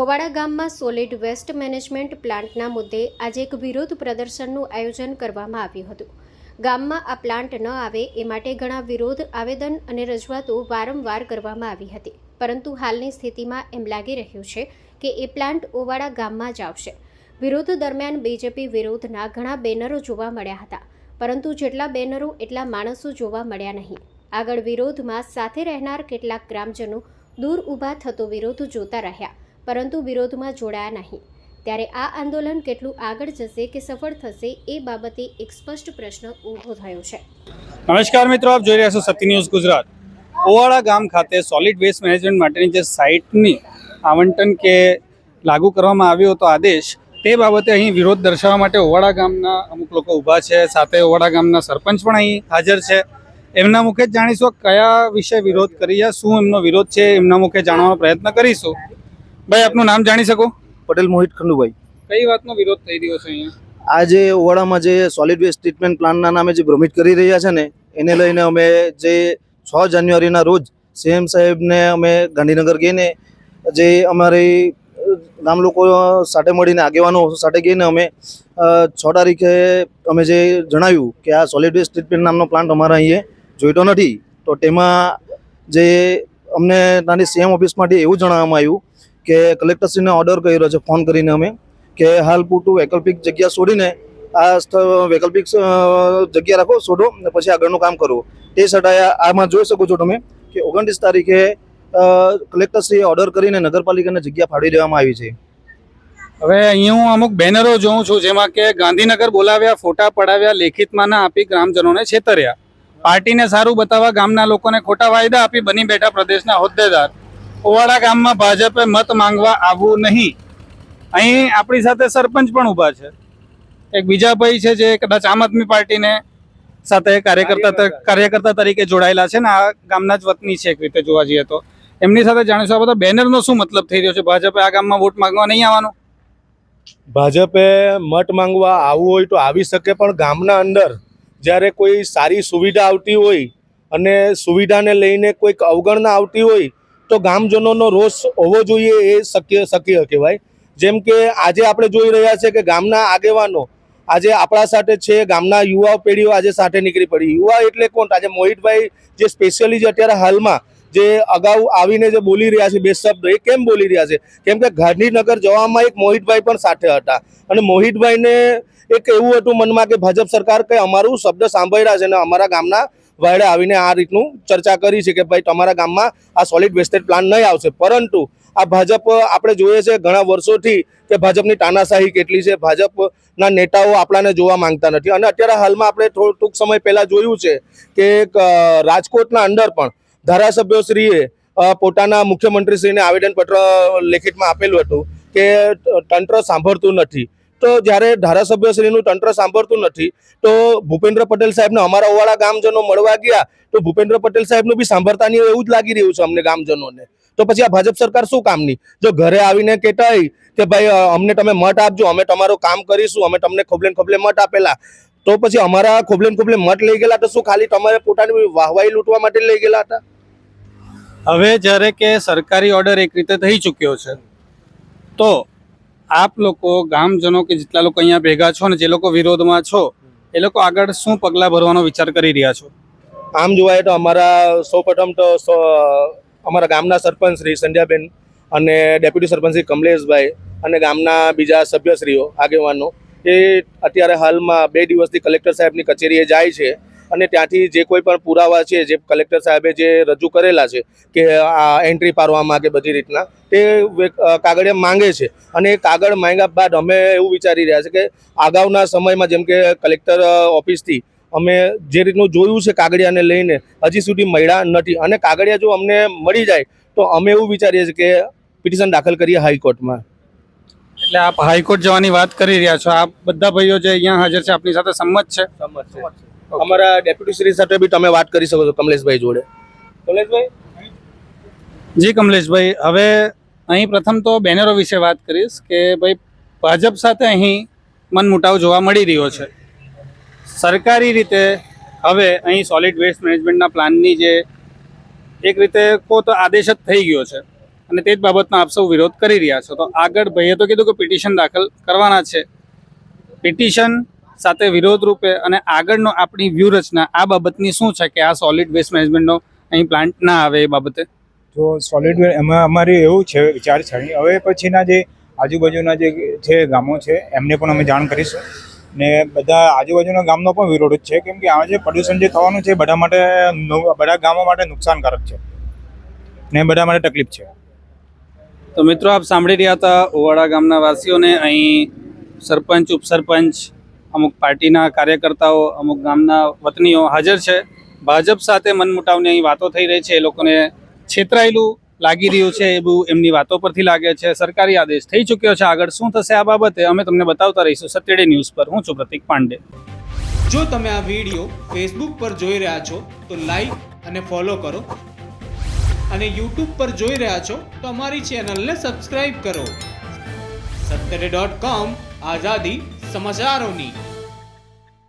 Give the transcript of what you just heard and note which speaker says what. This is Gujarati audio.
Speaker 1: ઓવાડા ગામમાં સોલિડ વેસ્ટ મેનેજમેન્ટ પ્લાન્ટના મુદ્દે આજે એક વિરોધ પ્રદર્શનનું આયોજન કરવામાં આવ્યું હતું. ગામમાં આ પ્લાન્ટ ન આવે એ માટે ઘણા વિરોધ, આવેદન અને રજૂઆતો વારંવાર કરવામાં આવી હતી. પરંતુ હાલની સ્થિતિમાં એમ લાગી રહ્યું છે કે એ પ્લાન્ટ ઓવાડા ગામમાં જ આવશે. વિરોધ દરમિયાન બીજેપી વિરોધના ઘણા બેનરો જોવા મળ્યા હતા. પરંતુ જેટલા બેનરો, એટલા માણસો જોવા મળ્યા નહીં. આગળ વિરોધમાં સાથે રહેનાર કેટલાક ગ્રામજનો દૂર ઊભા થતો વિરોધ જોતા રહ્યા. પરંતુ વિરોધમાં જોડાયા નહીં. ત્યારે આ આંદોલન કેટલું આગળ જશે કે સફળ થશે એ બાબતે એક સ્પષ્ટ પ્રશ્ન ઊભો થયો છે.
Speaker 2: નમસ્કાર મિત્રો, આપ જોઈ રહ્યા છો સત્ય ન્યૂઝ ગુજરાત. ઓવાળા ગામ ખાતે સોલિડ વેસ્ટ મેનેજમેન્ટ માટેની જે સાઇટની આવંટન કે લાગુ કરવામાં આવ્યો હતો આદેશ, તે બાબતે અહીં વિરોધ દર્શાવવા માટે ઓવાળા ગામના અમુક લોકો ઊભા છે, સાથે ઓવાળા ગામના સરપંચ પણ અહીં હાજર છે. એમના મુખે જ જાણીશું કયા વિશે વિરોધ કરી શું એમનો વિરોધ છે, એમના મુખે જાણવાનો પ્રયત્ન કરીશું. ભાઈ આપનું નામ જાણી શકો?
Speaker 3: પટેલ મોહિત ખંડુભાઈ.
Speaker 2: કઈ વાતનો વિરોધ થઈ રહ્યો છે અહીંયા?
Speaker 3: આજે ઓવાડામાં જે સોલિડ વેસ્ટ ટ્રીટમેન્ટ પ્લાન્ટના નામે જે ભ્રમિત કરી રહ્યા છે ને એને લઈને અમે જે છ જાન્યુઆરીના રોજ સીએમ સાહેબને અમે ગાંધીનગર ગઈને જે અમારી ગામ લોકો સાથે મળીને આગેવાનો સાથે ગઈને અમે છ તારીખે અમે જે જણાવ્યું કે આ સોલિડ વેસ્ટ ટ્રીટમેન્ટ નામનો પ્લાન્ટ અમારા અહીંયા જોઈતો નથી તો તેમાં જે અમને ત્યાંની સીએમ ઓફિસમાંથી એવું જણાવવામાં આવ્યું કે કલેક્ટરશ્રીને ઓર્ડર કર્યો છે ફોન કરીને અમે, કે હાલ પૂરતું વૈકલ્પિક જગ્યા છોડીને આ વૈકલ્પિક જગ્યા રાખો છોડો ને પછી આગળનું કામ કરો. તે છતાં આમાં જોઈ શકો છો તમે કે ઓગણત્રીસ તારીખે કલેક્ટરશ્રીએ ઓર્ડર કરીને નગરપાલિકાને જગ્યા ફાળવી દેવામાં આવી છે.
Speaker 2: હવે અહીંયા હું અમુક બેનરો જોઉં છું, જેમાં કે ગાંધીનગર બોલાવ્યા, ફોટા પડાવ્યા, લેખિતમાંના આપી ગ્રામજનોને છેતર્યા. પાર્ટીને સારું બતાવવા ગામના લોકોને ખોટા વાયદા આપી બની બેઠા પ્રદેશના હોદ્દેદાર. ઓવાડા ગામમાં ભાજપે મત માંગવા આવવું નહીં. અહીં આપણી સાથે સરપંચ પણ ઊભા છે. એક બીજા ભાઈ છે જે કદાચ આમ આદમી પાર્ટીને સાથે કાર્યકર્તા કાર્યકર્તા તરીકે જોડાયેલા છે ને આ ગામના જ વતની છે એક રીતે જોવા જઈએ તો. એમની સાથે જાણીશું આ બધા બેનરનો શું મતલબ થઈ રહ્યો છે? ભાજપે આ ગામમાં વોટ માંગવા નહીં આવવાનું?
Speaker 4: ભાજપે મત માંગવા આવવું હોય તો આવી શકે, પણ ગામના અંદર જ્યારે કોઈ સારી સુવિધા આવતી હોય અને સુવિધાને લઈને કોઈક અવગણના આવતી હોય તો ગામજનોનો રોષ હોવો જોઈએ એ શક્ય શક્ય કહેવાય. જેમ કે આજે આપણે જોઈ રહ્યા છે કે ગામના આગેવાનો આજે આપણા સાથે છે, ગામના યુવા પેઢીઓ આજે સાથે નીકળી પડી. યુવા એટલે કોણ? આજે મોહિતભાઈ જે સ્પેશિયલી જે અત્યારે હાલમાં જે અગાઉ આવીને જે બોલી રહ્યા છે, બે શબ્દ, એ કેમ બોલી રહ્યા છે? કેમ કે ગાંધીનગર જવામાં એક મોહિતભાઈ પણ સાથે હતા. અને મોહિતભાઈને એક એવું હતું મનમાં કે ભાજપ સરકાર કે અમારું શબ્દ સાંભળી છે અને અમારા ગામના વાડે આવીને આ રીતનું ચર્ચા કરી છે કે ભાઈ તમારા ગામમાં આ સોલિડ વેસ્ટેજ પ્લાન નહીં આવશે. પરંતુ આ ભાજપ, આપણે જોઈએ છે ઘણા વર્ષોથી કે ભાજપની તાનાશાહી કેટલી છે. ભાજપના નેતાઓ આપણાને જોવા માંગતા નથી. અને અત્યારે હાલમાં આપણે થોડું ટૂંક સમય પહેલાં જોયું છે કે રાજકોટના અંદર પણ ધારાસભ્યશ્રીએ પોતાના મુખ્યમંત્રીશ્રીને આવેદનપત્ર લેખિતમાં આપેલું હતું કે તંત્ર સાંભળતું નથી. તો જ્યારે ધારાસભ્યશ્રીનું તંત્ર સાંભળતું નથી, તો ભૂપેન્દ્ર પટેલ સાહેબને અમારા ઓવાળા ગામજનો મળવા ગયા, તો ભૂપેન્દ્ર પટેલ સાહેબનું બી સાંભળતા નહીં એવું જ લાગી રહ્યું છે અમને ગામજનોને. તો પછી આ ભાજપ સરકાર શું કામની? જો ઘરે આવીને કહેતા કે ભાઈ અમને તમે મત આપજો, અમે તમારું કામ કરીશું, અમે તમને ખોબલે ને ખોબલે મત આપેલા. તો પછી અમારા ખોબલે ને ખોબલે મત લઈ ગયેલા તો શું ખાલી તમારે પોતાની વાહવાઈ લૂંટવા માટે લઈ ગયેલા હતા?
Speaker 2: હવે જ્યારે કે સરકારી ઓર્ડર એક રીતે થઈ ચૂક્યો છે, તો આપ લોકો, ગામજનો કે જેટલા લોકો અહીંયા ભેગા છો ને જે લોકો વિરોધમાં છો, એ લોકો આગળ શું પગલાં ભરવાનો વિચાર કરી રહ્યા છો?
Speaker 4: આમ જોવાય તો અમારા સૌપ્રથમ તો અમારા ગામના સરપંચ શ્રી સંધ્યાબેન અને ડેપ્યુટી સરપંચ શ્રી કમલેશભાઈ અને ગામના બીજા સભ્યશ્રીઓ, આગેવાનો, એ અત્યારે હાલમાં બે દિવસથી કલેક્ટર સાહેબની કચેરીએ જાય છે. અને ત્યાંથી જે કોઈ પણ પુરાવા છે જે કલેક્ટર સાહેબે જે રજૂ કરેલા છે કે આ એન્ટ્રી પાડવામાં કે બધી રીતના તે કાગળિયા માંગે છે. અને એ કાગળ માંગ્યા બાદ અમે એવું વિચારી રહ્યા છે કે અગાઉના સમયમાં જેમ કે કલેક્ટર ઓફિસથી અમે જે રીતનું જોયું છે કાગળિયાને લઈને હજી સુધી મળ્યા નથી. અને કાગળિયા જો અમને મળી જાય તો અમે એવું વિચારીએ છીએ કે પિટિશન દાખલ કરીએ હાઈકોર્ટમાં.
Speaker 2: એટલે આપ હાઈકોર્ટ જવાની વાત કરી રહ્યા છો. આ બધા ભાઈઓ જે અહીંયા હાજર છે આપની સાથે સંમત છે.
Speaker 4: અમારા ડેપ્યુટી શ્રી સાથે બી તમે વાત કરી શકો છો કમલેશભાઈ જોડે. કમલેશભાઈ?
Speaker 2: જી કમલેશભાઈ હવે અહીં પ્રથમ તો બેનરો વિશે વાત કરીશ કે ભાઈ ભાજપ સાથે અહીં મનમુટાવ જોવા મળી રહ્યો છે. સરકારી રીતે હવે અહીં સોલિડ વેસ્ટ મેનેજમેન્ટના પ્લાનની જે એક રીતે કહો તો આદેશ જ થઈ ગયો છે અને તે જ બાબતનો આપ સૌ વિરોધ કરી રહ્યા છો. તો આગળ ભાઈએ તો કીધું કે પિટિશન દાખલ કરવાના છે. પિટિશન સાથે વિરોધ રૂપે અને આગળનો આપણી વ્યૂહરચના આ બાબતની શું છે કે આ સોલિડ વેસ્ટ મેનેજમેન્ટનો અહીં પ્લાન્ટ ના આવે એ બાબતે?
Speaker 5: તો સોલિડ એમાં અમારી એવું છે વિચાર છે. હવે પછીના જે આજુબાજુના જે છે ગામો છે એમને પણ અમે જાણ કરીશું. ને બધા આજુબાજુના ગામનો પણ વિરોધ જ છે. કેમ કે આ જે પ્રદૂષણ જે થવાનું છે બધા માટે બધા ગામો માટે નુકસાનકારક છે. ને બધા માટે તકલીફ છે.
Speaker 2: તો મિત્રો આપ સાંભળી રહ્યા હતા ઓવાડા ગામના વાસીઓને. અહીં સરપંચ ઉપસરપંચ અમુક પાર્ટીના કાર્યકર્તાઓ, અમુક ગામના વતનીઓ હાજર છે. ભાજપ સાથે મનમુટાવની અહીં વાતો થઈ રહી છે. એ લોકોને છેતરાયેલું લાગી રહ્યું છે. એવું એમની વાતો પરથી લાગે છે. સરકારી આદેશ થઈ ચૂક્યો છે. આગળ શું થશે આ બાબતે અમે તમને બતાવતા રહીશું. સત્યડે ન્યૂઝ પર. હું છું પ્રતિક પાંડે.
Speaker 6: જો તમે આ વીડિયો ફેસબુક પર જોઈ રહ્યા છો, તો લાઈક અને ફોલો કરો. અને યુટ્યુબ પર જોઈ રહ્યા છો, તો અમારી ચેનલને સબસ્ક્રાઈબ કરો. સત્તરે ડોટ કોમ આઝાદી સમાચારોની.